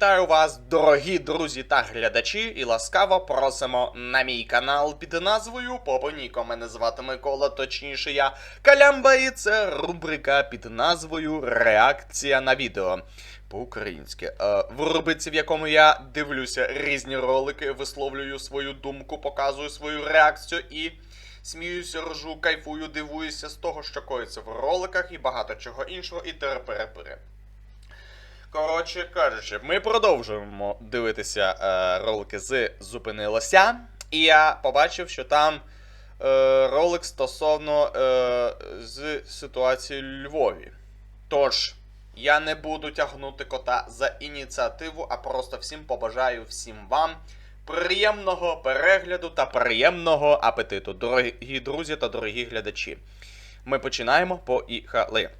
Вітаю вас, дорогі друзі та глядачі, і ласкаво просимо на мій канал під назвою Попоніко. Мене звати Микола, точніше я Калямба, і це рубрика під назвою Реакція на відео. По-українськи. Е, в рубриці, в якому я дивлюся різні ролики, висловлюю свою думку, показую свою реакцію і сміюся, ржу, кайфую, дивуюся з того, що коїться в роликах і багато чого іншого, і тереперепири. Коротше кажучи, ми продовжуємо дивитися е, ролики з Зупинилося. І я побачив, що там е, ролик стосовно е, з ситуації Львові. Тож, я не буду тягнути кота за ініціативу, а просто всім побажаю всім вам приємного перегляду та приємного апетиту, дорогі друзі та дорогі глядачі. Ми починаємо. Поїхали.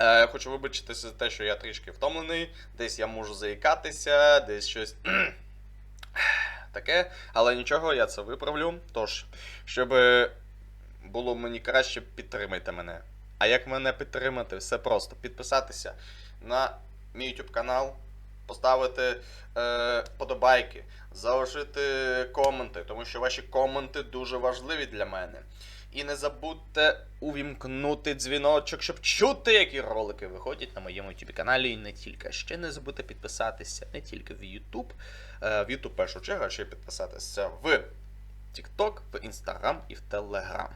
Е, хочу вибачитися за те, що я трішки втомлений, десь я можу заїкатися, десь щось таке, але нічого, я це виправлю. Тож, щоб було мені краще, підтримайте мене. А як мене підтримати? Все просто. Підписатися на мій YouTube канал, поставити е, подобайки, залишити коменти, тому що ваші коменти дуже важливі для мене. І не забудьте увімкнути дзвіночок, щоб чути, які ролики виходять на моєму YouTube каналі і не тільки. Ще не забудьте підписатися не тільки в YouTube, е, в YouTube першу чергу, а ще підписатися в TikTok, в Instagram і в Telegram.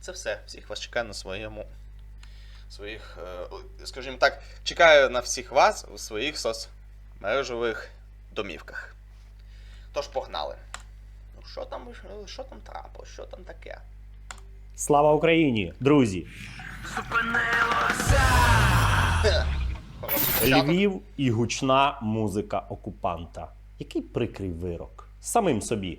Це все. Всіх вас чекаю на своєму. Своїх, е, скажімо так, чекаю на всіх вас у своїх соцмережових домівках. Тож погнали. Ну, що там, що там трапилось, що там таке? Слава Україні, друзі! Львів і гучна музика окупанта. Який прикрий вирок самим собі.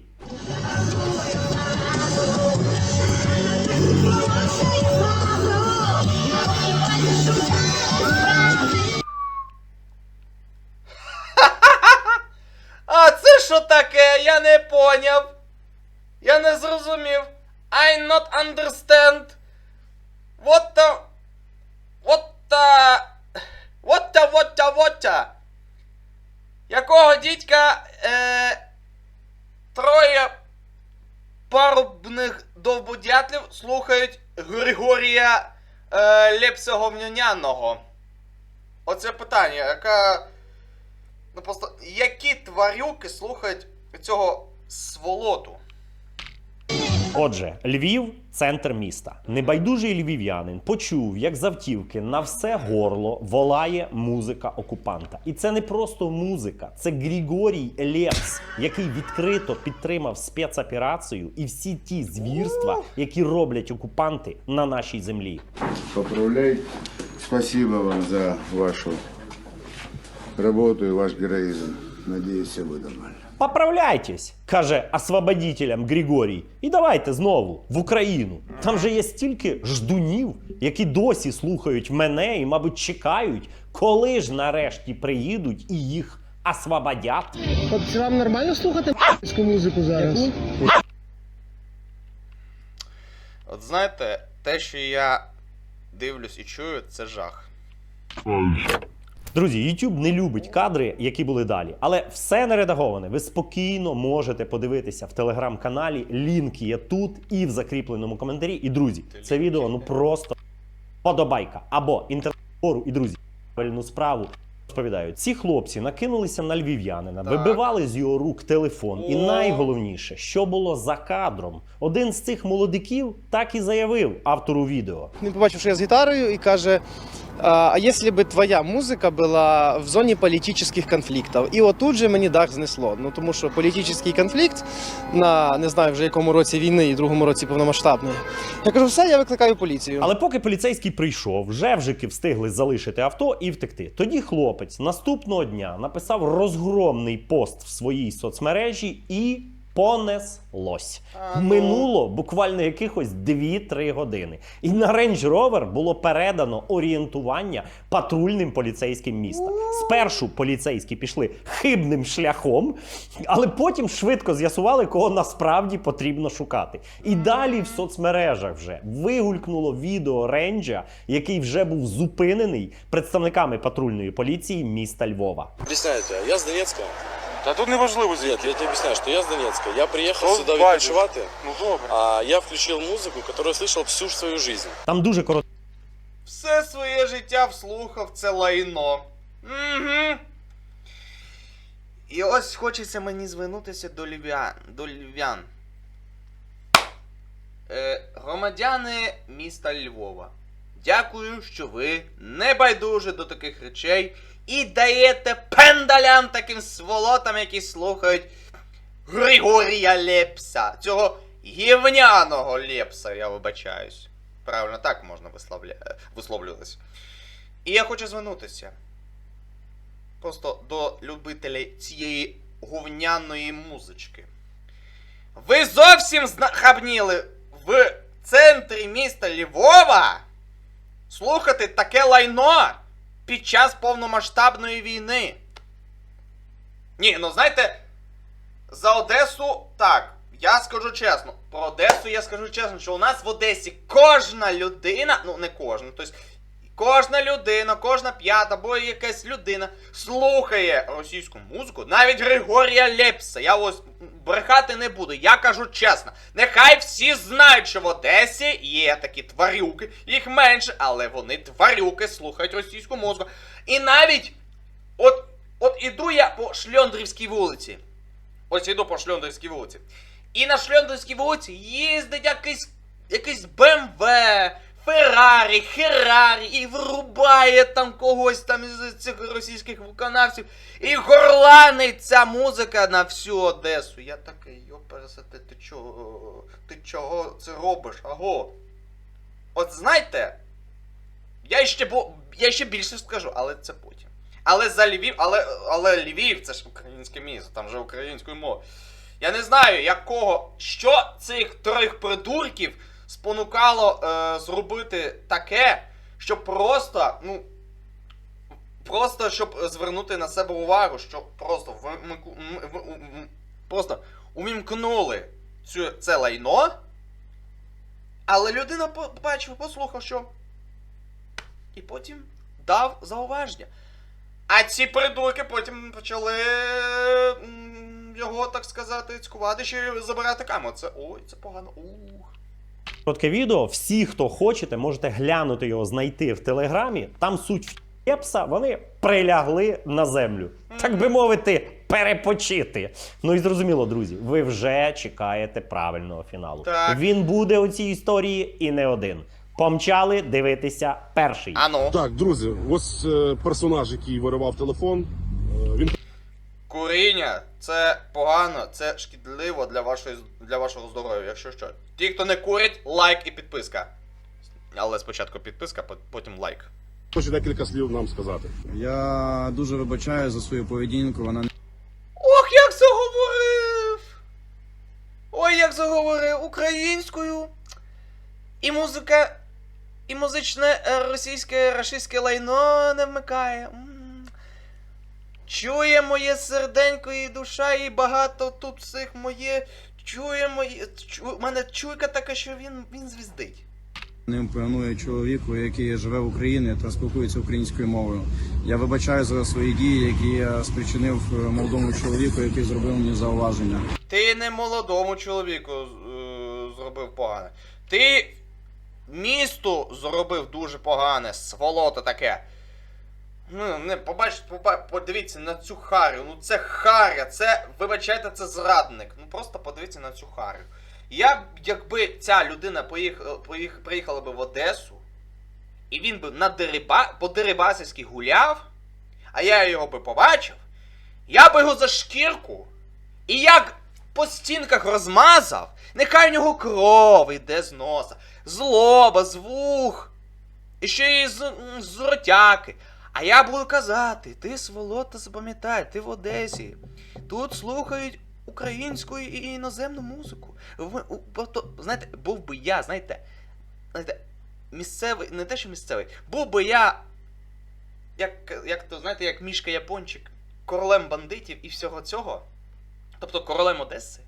Слухають Григорія е... Лепсоговняняного? Оце питання, яка... Ну просто які тварюки слухають цього сволоту? Отже, Львів центр міста. Небайдужий львів'янин почув, як завтівки на все горло волає музика окупанта. І це не просто музика, це Григорій Лепс, який відкрито підтримав спецоперацію і всі ті звірства, які роблять окупанти на нашій землі. Поправляй. Спасибо вам за вашу работу и ваш героизм. Надеюсь, все будет нормально. Поправляйтесь, каже освободителям Григорій, і давайте знову в Україну. Там же є стільки ждунів, які досі слухають мене і, мабуть, чекають, коли ж нарешті приїдуть і їх освободять. Хлопці, вам нормально слухати м***ську музику зараз? От знаєте, те, що я дивлюсь і чую, це жах. Друзі, YouTube не любить кадри, які були далі, але все не редаговане. Ви спокійно можете подивитися в телеграм-каналі. Лінк є тут і в закріпленому коментарі. І друзі, це відео ну просто подобайка або інтернет і друзі. Правильну справу розповідаю. Ці хлопці накинулися на львів'янина, Так. вибивали з його рук телефон. І найголовніше, що було за кадром, один з цих молодиків так і заявив автору відео. Він побачив, що я з гітарою і каже: а якщо б твоя музика була в зоні політичних конфліктів? І отут же мені дах знесло. Ну тому що політичний конфлікт на не знаю вже якому році війни і другому році повномасштабної. Я кажу, все, я викликаю поліцію. Але поки поліцейський прийшов, жевжики встигли залишити авто і втекти. Тоді хлопець наступного дня написав розгромний пост в своїй соцмережі і Понеслось. А, ну. Минуло буквально якихось 2-3 години. І на Range Rover було передано орієнтування патрульним поліцейським міста. Спершу поліцейські пішли хибним шляхом, але потім швидко з'ясували, кого насправді потрібно шукати. І далі в соцмережах вже вигулькнуло відео Ренджа, який вже був зупинений представниками патрульної поліції міста Львова. Об'ясняйте, я з Донецька. Та тут неважливо Нет, звідки. я тебе объясняю, что я с Донецка. Я приехал Ну, сюда бачу. відпочивати, Ну добре. а я включил музыку, которую слышал всю свою жизнь. Там дуже коротко. Все своє життя вслухав це лайно. Угу. І ось хочеться мені звернутися до львян. До львян. Е, громадяни міста Львова. Дякую, що ви не байдужі до таких речей і даєте пендалям таким сволотам, які слухають Григорія Лепса. Цього гівняного Лепса, я вибачаюсь. Правильно так можна висловлюватися. І я хочу звернутися. Просто до любителів цієї говняної музички. Ви зовсім знахабніли в центрі міста Львова слухати таке лайно під час повномасштабної війни. Ні, ну знаєте, за Одесу так. Я скажу чесно, про Одесу я скажу чесно, що у нас в Одесі кожна людина, ну не кожна, тобто кожна людина, кожна п'ята або якась людина слухає російську музику, навіть Григорія Лепса. Я ось брехати не буду. Я кажу чесно. Нехай всі знають, що в Одесі є такі тварюки, їх менше, але вони тварюки слухають російську музику. І навіть от, от іду я по Шльондрівській вулиці. Ось іду по Шльондрівській вулиці. І на Шльондрівській вулиці їздить якийсь, якийсь БМВ, Феррарі, Херрарі і врубає там когось там із цих російських виконавців. І горланить ця музика на всю Одесу. Я такий, йо пересете, ти чого? Ти чого це робиш? Аго? От знаєте, я ще, бо, я ще більше скажу, але це потім. Але за Львів, але, але Львів це ж українське місто, там же українською мовою. Я не знаю, якого, що цих трьох придурків спонукало е, зробити таке, щоб просто, ну. Просто щоб звернути на себе увагу, що просто вимику- м- в- м- просто умімкнули цю, це лайно. Але людина побачив, послухав, що. І потім дав зауваження. А ці придурки потім почали його, так сказати, цькувати, ще забирати камеру. Це ой, це погано. Ух. Коротке відео. Всі, хто хочете, можете глянути його, знайти в телеграмі. Там суть в Єпса, вони прилягли на землю. Так би мовити, перепочити. Ну і зрозуміло, друзі, ви вже чекаєте правильного фіналу. Так. Він буде у цій історії і не один. Помчали дивитися перший. Ану. Так, друзі, ось е, персонаж, який виривав телефон. Е, Він Куріння це погано, це шкідливо для, вашої, для вашого здоров'я, якщо що. Ті, хто не курить, лайк і підписка. Але спочатку підписка, потім лайк. хоче декілька слів нам сказати. Я дуже вибачаю за свою поведінку. Вона Ох, як заговорив! Ой, як заговорив українською. І музика, і музичне е, російське рашистське лайно не вмикає. Чує моє серденько і душа, і багато тут всіх моє. Чує моє. Чу, у мене чуйка така, що він, він звіздить. не імпонує чоловіку, який живе в Україні та спілкується українською мовою. Я вибачаю за свої дії, які я спричинив е, молодому чоловіку, який зробив мені зауваження. Ти не молодому чоловіку е, зробив погане. Ти місту зробив дуже погане, сволото таке. Ну, не, побачите, поба- подивіться на цю харю. Ну це харя, це, вибачайте, це зрадник. Ну просто подивіться на цю харю. Я, якби ця людина поїхала, поїх, приїхала би в Одесу, і він би на дереба, по Дерибасівськи гуляв, а я його би побачив, я би його за шкірку і як по стінках розмазав, нехай у нього кров йде з носа, злоба, з вух, і ще й з, з ротяки. А я буду казати, ти сволота запам'ятай, ти в Одесі. Тут слухають українську і іноземну музику. Знаєте, був би я, знаєте, знаєте, місцевий, не те, що місцевий, був би я, як, як то, знаєте, як мішка Япончик, королем бандитів і всього цього, тобто королем Одеси,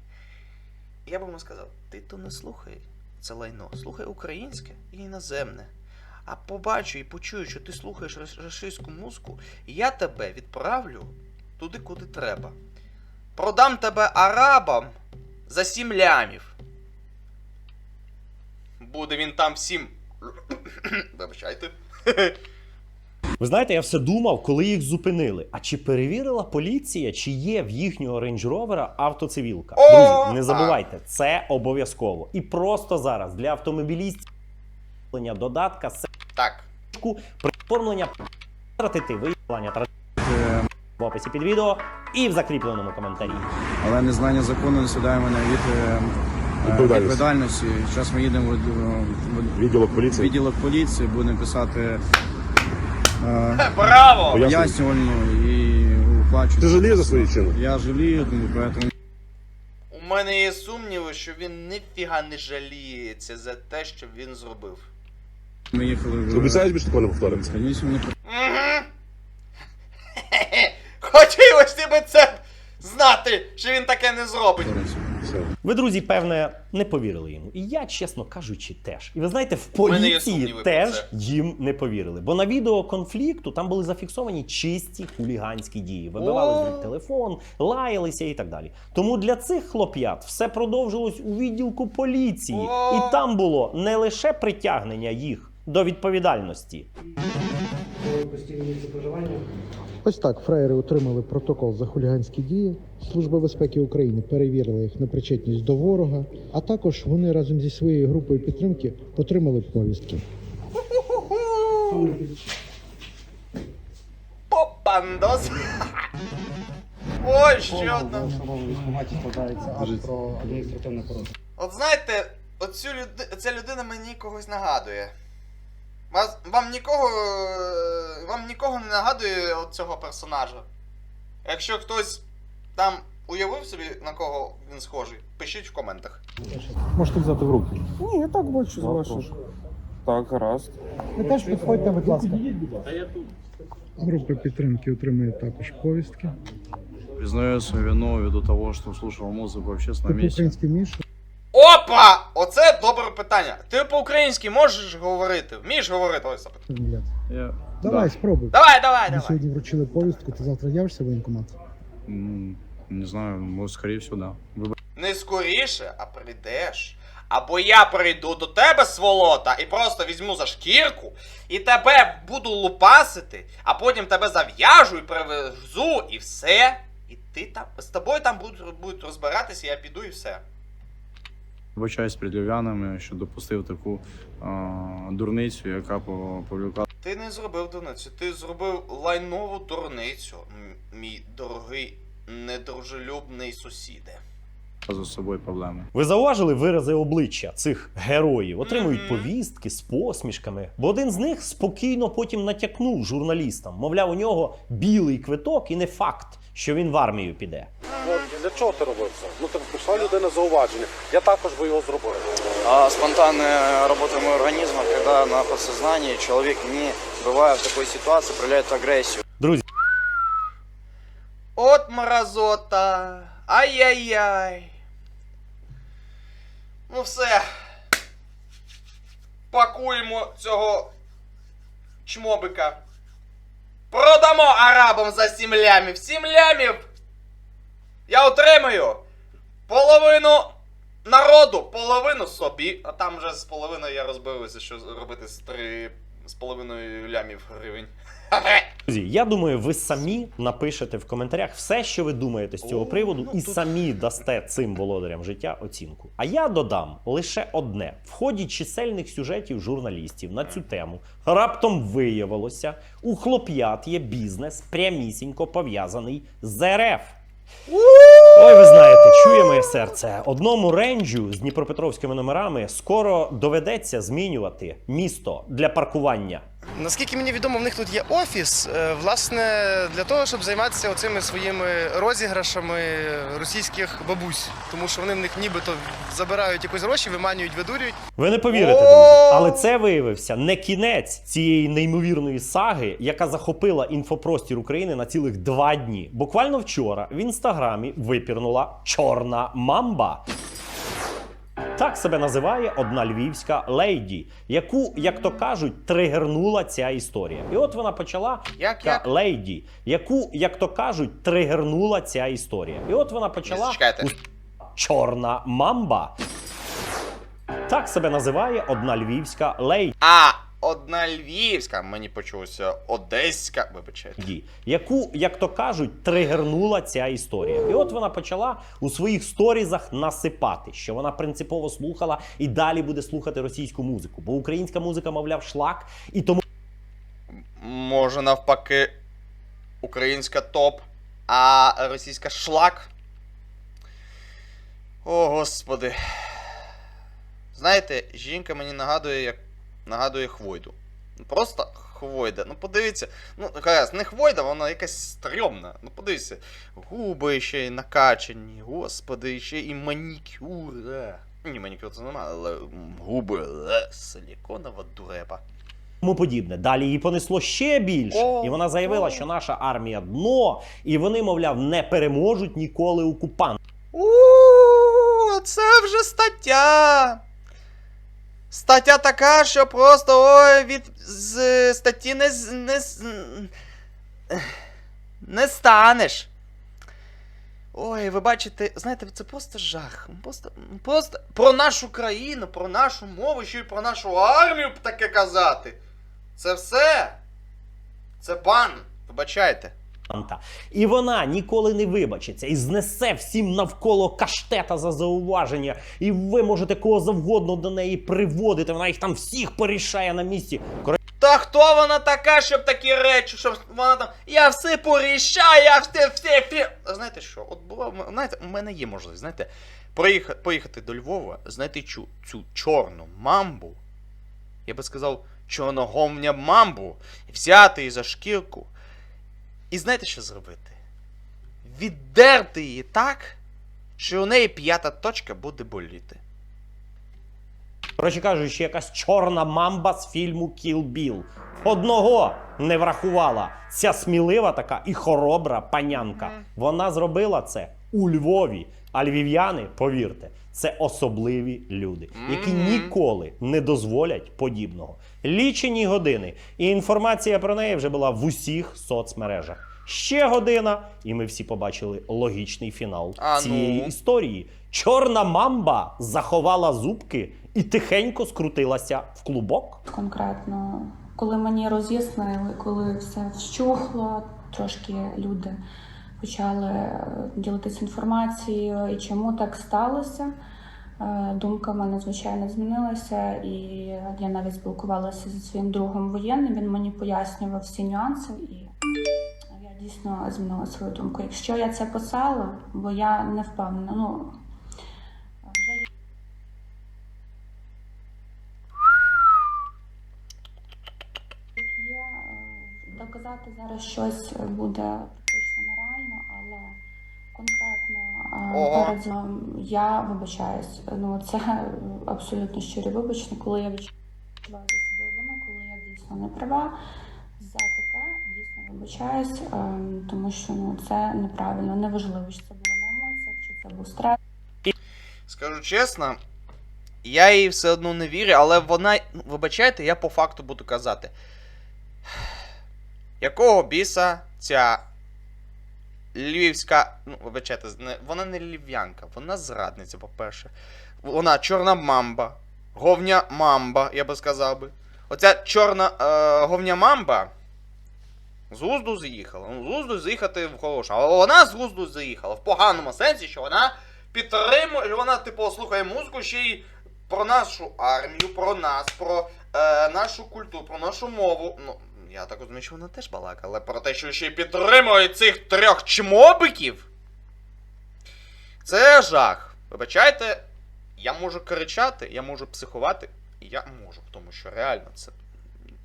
я б йому сказав, ти то не слухай це лайно, слухай українське і іноземне. А побачу і почую, що ти слухаєш російську музику, я тебе відправлю туди, куди треба. Продам тебе арабам за сім лямів. Буде він там всім. Вибачайте. Ви знаєте, я все думав, коли їх зупинили. А чи перевірила поліція, чи є в їхнього рейндж-ровера автоцивілка? О, Друзі, не забувайте, це обов'язково. І просто зараз для автомобілістів додатка Так. приформлення тратити виявлення Е, в описі під відео і в закріпленому коментарі. Але незнання закону не сідає мене від е, е, Відповідальності. Зараз ми їдемо в, в, в Відділок поліції. відділок поліції, будемо писати е, Браво! Пояснювальну і оплачувати. Ти жалієш за свої чини? Я жалію, тому поэтому У мене є сумніви, що він ніфіга не жаліється за те, що він зробив. Ми їхали в Обіцяєш більше такого не повториться? Звісно, Угу. Хотілося би це знати, що він таке не зробить. Ви, друзі, певне, не повірили йому. І я, чесно кажучи, теж. І ви знаєте, в поліції теж їм не повірили. Бо на відео конфлікту там були зафіксовані чисті хуліганські дії. Вибивали з рук телефон, лаялися і так далі. Тому для цих хлоп'ят все продовжилось у відділку поліції. І там було не лише притягнення їх до відповідальності. Ось так фраєри отримали протокол за хуліганські дії. Служба безпеки України перевірила їх на причетність до ворога, а також вони разом зі своєю групою підтримки отримали повістки. Попандос. Ой, ще одна. От знаєте, оцю люди... ця людина мені когось нагадує. Вас... Вам нікого. Вам нікого не нагадує от цього персонажа. Якщо хтось там уявив собі, на кого він схожий, пишіть в коментах. Можете взяти в руки. Ні, я так бачу, Прошу. Так, гаразд. Ви теж підходьте, будь ласка. Група підтримки отримує також повістки. Признаю свою вину ввиду того, что слушал музыку в общественном Ти месте. по-українськи вмієш? Опа! Оце добре питання. Ти по-українськи можеш говорити? Вмієш говорити? Ось запитання. розмовляти? Я... Давай, спробуй. Давай, давай, Ми давай. сьогодні вручили повістку, ти завтра явишся в воєнкомат? м, Не знаю, может, скорее всего, да. Выбор- Не скоріше, а прийдеш. Або я прийду до тебе, сволота, і просто візьму за шкірку, і тебе буду лупасити, а потім тебе зав'яжу і привезу, і все. І ти там. З тобою там будуть, будуть розбиратися, я піду і все. Вибачаюсь перед львів'янами, що допустив таку а, дурницю, яка по- Ти не зробив дурницю, ти зробив лайнову дурницю, мій дорогий недружелюбний сусіде. за собою проблеми. Ви зауважили вирази обличчя цих героїв, отримують Мгм. повістки з посмішками. Бо один з них спокійно потім натякнув журналістам. Мовляв, у нього білий квиток і не факт, що він в армію піде. Для чого ти робив це? Ну так прийшла людина зауваження. Я також би його зробив. А спонтанная работа моего организма, когда на подсознании человек не бывая в такой ситуации, проявляет агрессию. Друзі, От мразота. Ай-яй-яй. Ну все. Пакуємо цього чмобика. Продамо арабам за сім лямів. Сім лямів. Я отримаю половину народу, половину собі. А там вже з половиною я розбився, що робити з три з половиною лямів гривень. Друзі, я думаю, ви самі напишете в коментарях все, що ви думаєте з цього О, приводу, ну і тут- самі дасте цим володарям життя оцінку. А я додам лише одне: в ході чисельних сюжетів журналістів на цю тему раптом виявилося, у хлоп'ят є бізнес прямісінько пов'язаний з РФ. Ой, ви знаєте, чує моє серце. Одному ренджу з дніпропетровськими номерами скоро доведеться змінювати місто для паркування. Наскільки мені відомо, в них тут є офіс, е, власне, для того, щоб займатися оцими своїми розіграшами російських бабусь. Тому що вони в них нібито забирають якісь гроші, виманюють, видурюють. Ви не повірите, друзі, але це виявився не кінець цієї неймовірної саги, яка захопила інфопростір України на цілих два дні. Буквально вчора в інстаграмі випірнула чорна мамба. Так себе називає одна львівська лейді, яку, як то кажуть, тригернула ця історія. І от вона почала Як, Та як? лейді, яку, як то кажуть, тригернула ця історія. І от вона почала у чорна мамба. Так себе називає одна львівська лейді. А, одна львівська, мені почулося, одеська, вибачайте. Ді, яку, як то кажуть, тригернула ця історія. І от вона почала у своїх сторізах насипати, що вона принципово слухала і далі буде слухати російську музику, бо українська музика, мовляв, шлак, і тому Може, навпаки, українська топ, а російська шлак. О, господи. Знаєте, жінка мені нагадує, як нагадує Хвойду. Ну, Просто Хвойда. Ну подивіться. Ну, гаразд, не Хвойда, вона якась стрьомна. Ну подивіться. Губи ще й накачані, господи, ще і манікюр. е. Ні, манікюр це нормально, але губи е, силіконова дурепа. тому подібне. Далі її понесло ще більше, О, і вона заявила, о. що наша армія дно, і вони, мовляв, не переможуть ніколи окупант. У, це вже стаття. Стаття така, що просто ой, від з статті не, не, не станеш. Ой, ви бачите, знаєте, це просто жах. Просто, просто про нашу країну, про нашу мову, ще й про нашу армію таке казати. Це все. Це бан. Вибачайте. І вона ніколи не вибачиться і знесе всім навколо каштета за зауваження. І ви можете кого завгодно до неї приводити. Вона їх там всіх порішає на місці. Та хто вона така, щоб такі речі, щоб вона там. Я все порішаю, я все, все, все. Знаєте що? От була, знаєте, у мене є можливість, знаєте, проїхати, поїхати до Львова, знайти цю, цю чорну мамбу. Я би сказав, чорногомня мамбу, взяти її за шкірку. І знаєте, що зробити? Віддерти її так, що у неї п'ята точка буде боліти. Коротше кажучи, якась чорна мамба з фільму Kill Bill. Одного не врахувала ця смілива така і хоробра панянка. Вона зробила це у Львові. А львів'яни, повірте, це особливі люди, які ніколи не дозволять подібного. Лічені години, і інформація про неї вже була в усіх соцмережах. Ще година, і ми всі побачили логічний фінал А цієї ну? історії. Чорна мамба заховала зубки і тихенько скрутилася в клубок. конкретно. Коли мені роз'яснили, коли все вщухло, трошки люди почали е, ділитися інформацією, і чому так сталося. Е, Думка в мене, звичайно, змінилася, і я навіть спілкувалася зі своїм другом воєнним. Він мені пояснював всі нюанси, і я дійсно змінила свою думку. Якщо я це писала, бо я не впевнена, ну е, доказати зараз щось буде перед я вибачаюсь. Ну це абсолютно щирі вибачення, коли я відчуваю за собою вину, коли я дійсно не права. За таке дійсно вибачаюсь, е, тому що ну це неправильно. Неважливо, чи це було на емоціях, чи це був стрес. Скажу чесно, я їй все одно не вірю, але вона. ну, Вибачайте, я по факту буду казати. Якого біса ця львівська. Ну, вибачайте, вона не львів'янка, вона зрадниця, по-перше. Вона чорна мамба, говня мамба, я би сказав би. Оця чорна е, говня мамба. З глузду з'їхала. Ну, з глузду з'їхати в хорошу. Але вона з глузду з'їхала. В поганому сенсі, що вона підтримує, вона, типу, слухає музику ще й про нашу армію, про нас, про е, нашу культуру, про нашу мову. Ну, я так розумію, що вона теж балака, але про те, що ще й підтримує цих трьох чмобиків. Це жах. Вибачайте, я можу кричати, я можу психувати, я можу, тому що реально це.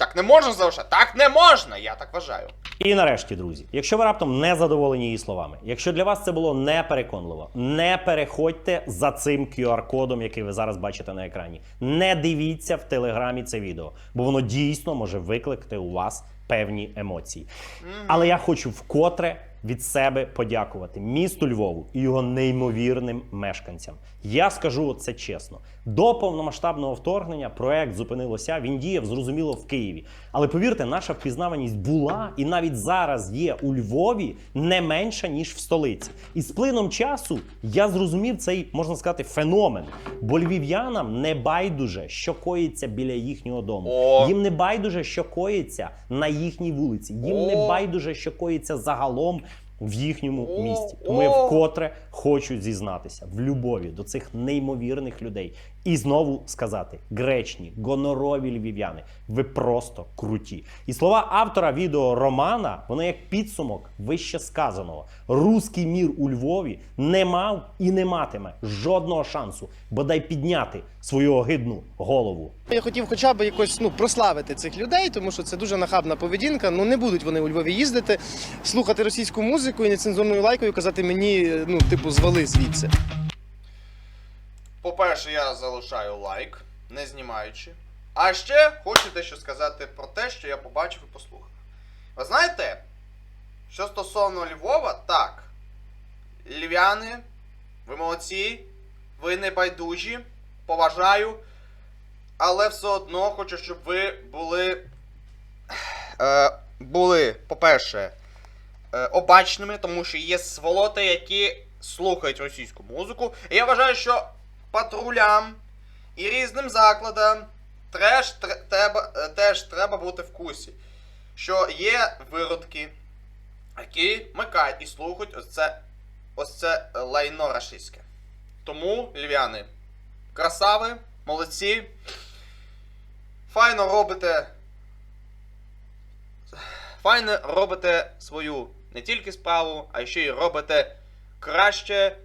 Так не можна залишати. Так не можна, я так вважаю. І нарешті, друзі, якщо ви раптом не задоволені її словами, якщо для вас це було непереконливо, не переходьте за цим QR-кодом, який ви зараз бачите на екрані. Не дивіться в телеграмі це відео, бо воно дійсно може викликати у вас певні емоції. Але я хочу вкотре від себе подякувати місту Львову і його неймовірним мешканцям. Я скажу це чесно. До повномасштабного вторгнення проект зупинилося. Він діяв зрозуміло в Києві. Але повірте, наша впізнаваність була і навіть зараз є у Львові не менша ніж в столиці. І з плином часу я зрозумів цей можна сказати феномен. Бо львів'янам не байдуже, що коїться біля їхнього дому. О. Їм не байдуже, що коїться на їхній вулиці. Їм не байдуже, що коїться загалом в їхньому місті. Тому я вкотре хочу зізнатися в любові до цих неймовірних людей. І знову сказати: гречні, гонорові львів'яни, ви просто круті. І слова автора відео Романа, вони як підсумок вище сказаного. Руський мір у Львові не мав і не матиме жодного шансу бодай підняти свою огидну голову. Я хотів хоча б якось ну прославити цих людей, тому що це дуже нахабна поведінка. Ну не будуть вони у Львові їздити, слухати російську музику і нецензурною лайкою казати мені, ну, типу, звали звідси. По-перше, я залишаю лайк, не знімаючи. А ще хочу дещо сказати про те, що я побачив і послухав. Ви знаєте, що стосовно Львова, так. Львів'яни, ви молодці, ви не байдужі, поважаю. Але все одно хочу, щоб ви були. Е, були, по-перше, обачними, тому що є сволоти, які слухають російську музику. І я вважаю, що патрулям і різним закладам треш, тре- треба, е, теж треба бути в курсі, що є виродки, які микають і слухають ось це, ось це е, лайно рашистське. Тому, львяни, красави, молодці. Файно робите. Файно робите свою не тільки справу, а ще й робите краще,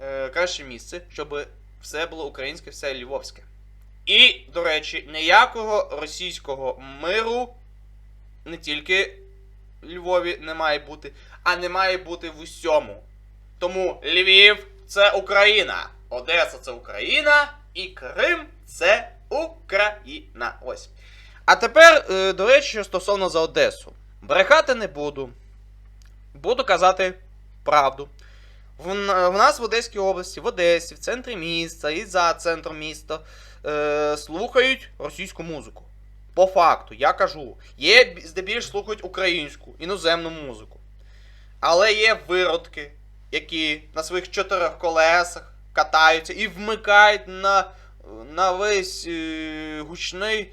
е, краще місце, щоб все було українське, все львовське. І, до речі, ніякого російського миру не тільки Львові не має бути, а не має бути в усьому. Тому Львів це Україна, Одеса це Україна, і Крим це Україна. Ось. А тепер, е, до речі, стосовно за Одесу. Брехати не буду. Буду казати правду. В, в нас в Одеській області, в Одесі, в центрі міста і за центром міста е, слухають російську музику. По факту, я кажу, є здебільш слухають українську, іноземну музику. Але є виродки, які на своїх чотирьох колесах катаються і вмикають на, на весь е, гучний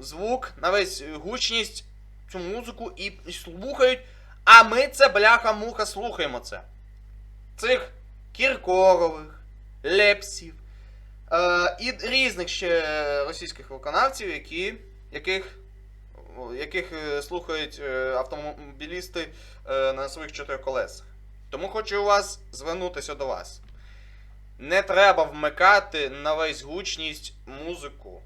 звук, на весь гучність цю музику і, і слухають. А ми це бляха-муха слухаємо це. Цих Кіркорових, Лепсів е, і різних ще російських виконавців, які, яких, яких е, слухають е, автомобілісти е, на своїх чотирьох колесах. Тому хочу у вас звернутися до вас. Не треба вмикати на весь гучність музику,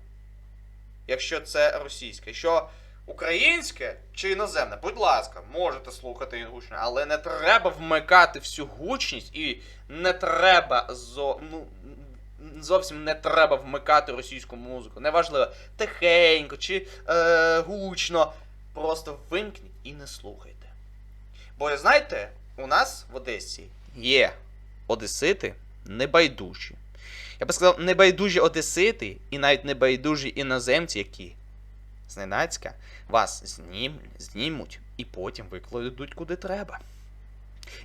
якщо це російське. Якщо українське чи іноземне, будь ласка, можете слухати гучно, але не треба вмикати всю гучність і не треба зо, ну, зовсім не треба вмикати російську музику. Неважливо, тихенько чи е, гучно. Просто вимкніть і не слухайте. Бо знаєте, у нас в Одесі є одесити небайдужі. Я би сказав, небайдужі одесити і навіть небайдужі іноземці, які зненацька вас знім, знімуть і потім викладуть куди треба.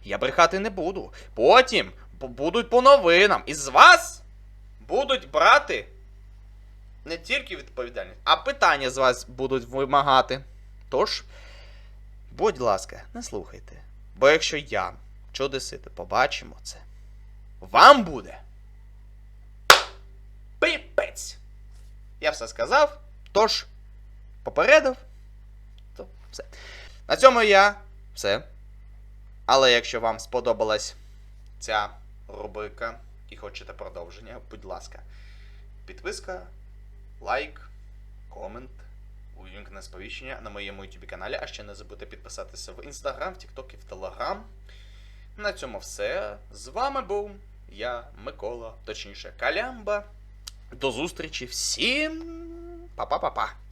Я брехати не буду. Потім будуть по новинам. І з вас будуть брати не тільки відповідальність, а питання з вас будуть вимагати. Тож, будь ласка, не слухайте. Бо якщо я, чи одесити, побачимо це, вам буде. Пипець! Я все сказав, тож попередив, то все. На цьому я все. Але якщо вам сподобалась ця рубрика і хочете продовження, будь ласка, підписка, лайк, комент, увімкне сповіщення на моєму YouTube каналі, а ще не забудьте підписатися в Instagram, в TikTok і в Telegram. На цьому все. З вами був я, Микола, точніше, Калямба. До зустрічі всім. Па-па-па-па.